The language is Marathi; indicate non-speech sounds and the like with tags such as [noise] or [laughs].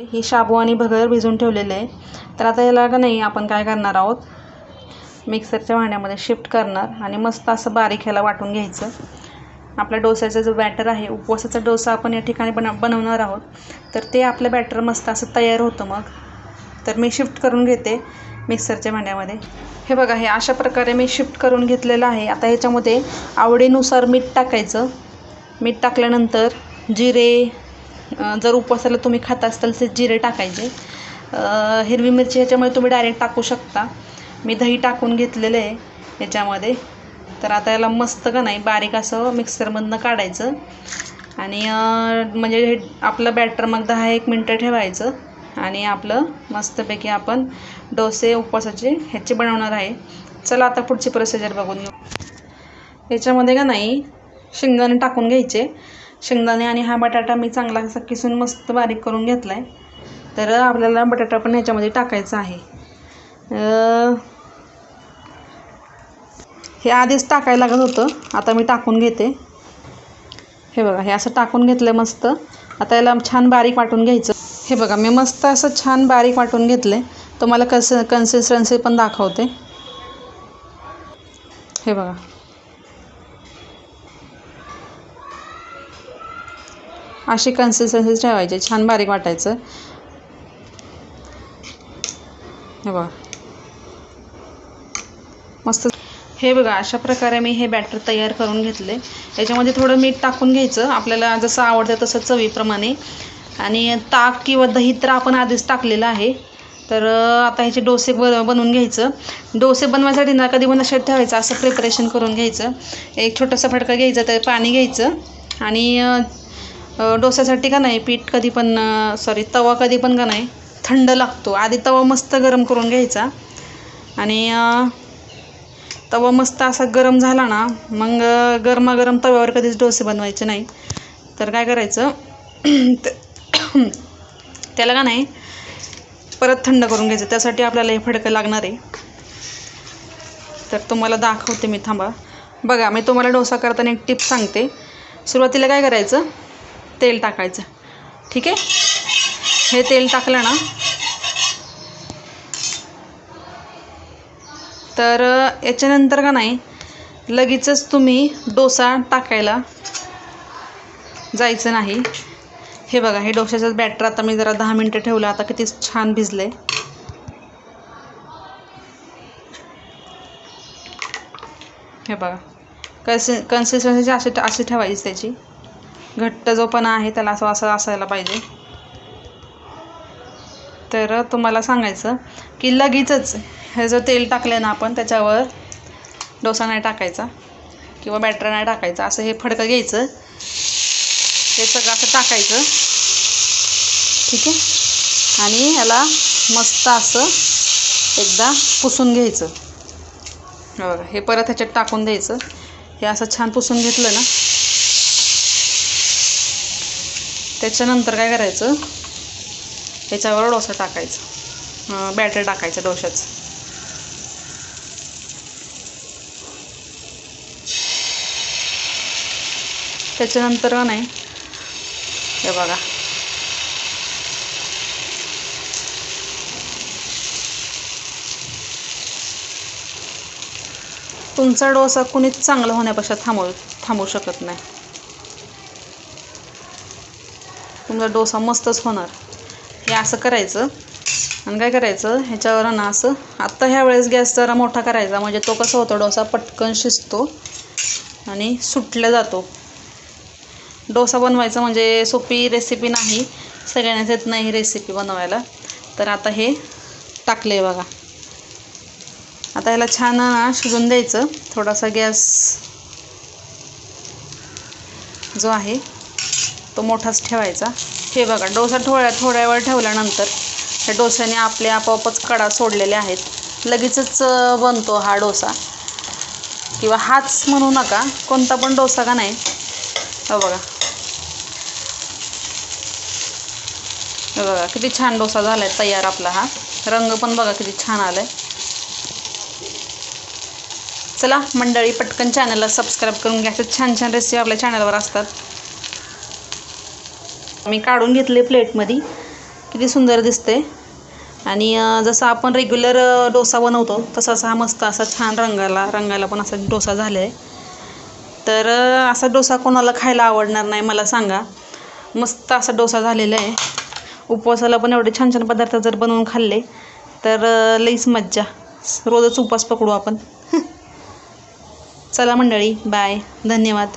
हे शाबू आणि भगर भिजून ठेवलेले आहे. तर आता याला का नाही आपण काय करणार आहोत? मिक्सरच्या भांड्यामध्ये शिफ्ट करणार आणि मस्त असं बारीक ह्याला वाटून घ्यायचं. आपल्या डोस्याचा जो बॅटर आहे उपवासाचा डोसा आपण या ठिकाणी बन बनवणार आहोत. तर ते आपलं बॅटर मस्त असं तयार होतं मग. तर मी शिफ्ट करून घेते मिक्सरच्या भांड्यामध्ये. हे बघा हे अशा प्रकारे मी शिफ्ट करून घेतलेलं आहे. आता ह्याच्यामध्ये आवडीनुसार मीठ टाकायचं. मीठ टाकल्यानंतर जिरे जर उपवासाला तुम्ही खात असाल तर जिरे टाकायचे. हिरवी मिरची ह्याच्यामुळे तुम्ही डायरेक्ट टाकू शकता. मी दही टाकून घेतलेलं आहे ह्याच्यामध्ये. तर आता याला मस्त का नाही बारीक असं मिक्सरमधनं काढायचं. आणि म्हणजे हे आपलं बॅटर मग दहा एक मिनटं ठेवायचं. आणि आपलं मस्तपैकी आपण डोसे उपवासाचे ह्याचे बनवणार आहे. चला आता पुढची प्रोसिजर बघून घेऊ. याच्यामध्ये का नाही शेंगदाणे टाकून घ्यायचे. शेंगदाणे आणि हा बटाटा मी चांगला असा किसून मस्त बारीक करून घेतला आहे तर आपल्याला बटाटा पण ह्याच्यामध्ये टाकायचा आहे. हे आधीच टाकायला लागत होतं. आता मी टाकून घेते. हे बघा हे असं टाकून घेतलं मस्त. आता याला छान बारीक वाटून घ्यायचं. हे बघा मी मस्त असं छान बारीक वाटून घेतलं आहे तुम्हाला कस कन्सिस्टन्सी पण दाखवते. हे बघा. अशी कन्सिस्टन्सी ठेवायची. छान बारीक वाटायचं. हे बघा. मस्त. हे बघा अशा प्रकारे मी हे बॅटर तयार करून घेतले. याच्यामध्ये थोडं मीठ टाकून घ्यायचं. आपल्याला जसं आवडतं तसं चवीप्रमाणे. आणि ताक किंवा दही तर आपण आधीच टाकलेलं आहे. तर आता ह्याचे डोसे ब बनवून घ्यायचं. डोसे बनवायसाठी ना कधी पण अशात ठेवायचं. असं प्रिपरेशन करून घ्यायचं. एक छोटंसं फटका घ्यायचा तर पाणी घ्यायचं. आणि डोस्यासाठी का नाही पीठ कधी पण सॉरी तवा कधी पण का नाही थंड लागतो. आधी तवा मस्त गरम करून घ्यायचा. आणि तवा मस्त असा गरम झाला ना मग गरमागरम तव्यावर कधीच डोसे बनवायचे नाही. तर काय करायचं [clears throat] [clears throat] त्याला का नाही परत थंड करून घ्यायचं. त्यासाठी आपल्याला हे फडकं लागणार आहे. तर तुम्हाला दाखवते मी थांबा. बघा मी तुम्हाला डोसा करताना एक टिप सांगते. सुरुवातीला काय करायचं तेल टाकायचं. ठीक आहे? हे तेल टाकलं ना. तर याच्यानंतर का नाही लगेचच तुम्ही डोसा टाकायला जायचं नाही. हे बघा हे डोशाचं बॅटर आता मी जरा दहा मिनटं ठेवलं आता किती छान भिजले हे बघा कन्सि कन्सिस्टन्सी अशी अशी ठेवायची त्याची. घट्ट जो पण आहे त्याला असं असं असायला पाहिजे. तर तुम्हाला सांगायचं की लगेचच हे जो तेल टाकलं ना आपण त्याच्यावर डोसा नाही टाकायचा किंवा बॅटर नाही टाकायचा असं हे फडकं घ्यायचं. हे सगळं असं टाकायचं. ठीक आहे? आणि ह्याला मस्त असं एकदा पुसून घ्यायचं. बघा हे परत ह्याच्यात टाकून द्यायचं. हे असं छान पुसून घेतलं ना त्याच्यानंतर काय करायचं? त्याच्यावर डोसा टाकायचा. बॅटर टाकायचं डोशाचं त्याच्यानंतर का नाही? हे बघा. तुमचा डोसा कुणीच चांगला होण्यापेक्षा थांबवू थांबू शकत नाही. तुमचा डोसा मस्तच होणार. हे असं करायचं. आणि काय करायचं? ह्याच्यावर ना असं आत्ता ह्या वेळेस गॅस जरा मोठा करायचा. म्हणजे तो कसा होतो डोसा पटकन शिजतो आणि सुटला जातो. डोसा बनवायचा म्हणजे सोपी रेसिपी नाही. सगळ्यांनाच येत नाही ही रेसिपी बनवायला. तर आता हे टाकले बघा. आता ह्याला छान ना शिजून द्यायचं. थोडासा गॅस जो आहे तो मोठाच ठेवायचा. हे बघा डोसा थोड्या थोड्या वेळ ठेवल्यानंतर ह्या डोस्याने आपले आपोआपच कडा सोडलेले आहेत. लगेचच बनतो हा डोसा. किंवा हाच म्हणू नका कोणता पण डोसा का नाही. हो बघा. हे बघा किती छान डोसा झाला आहे तयार आपला हा. रंग पण बघा किती छान आला आहे चला मंडळी पटकन चॅनलला सबस्क्राईब करून घ्या. छान छान रेसिपी आपल्या चॅनलवर असतात. मी काढून घेतले प्लेटमध्ये. किती सुंदर दिसते आणि जसं आपण रेग्युलर डोसा बनवतो तसाच हा मस्त असा छान रंगाला रंगाला पण असा डोसा झाला आहे तर असा डोसा कोणाला खायला आवडणार नाही मला सांगा. मस्त असा डोसा झालेला आहे. उपवासाला पण एवढे छान छान पदार्थ जर बनवून खाल्ले तर लईच मज्जा. रोजच उपवास पकडू आपण. [laughs] चला मंडळी बाय धन्यवाद.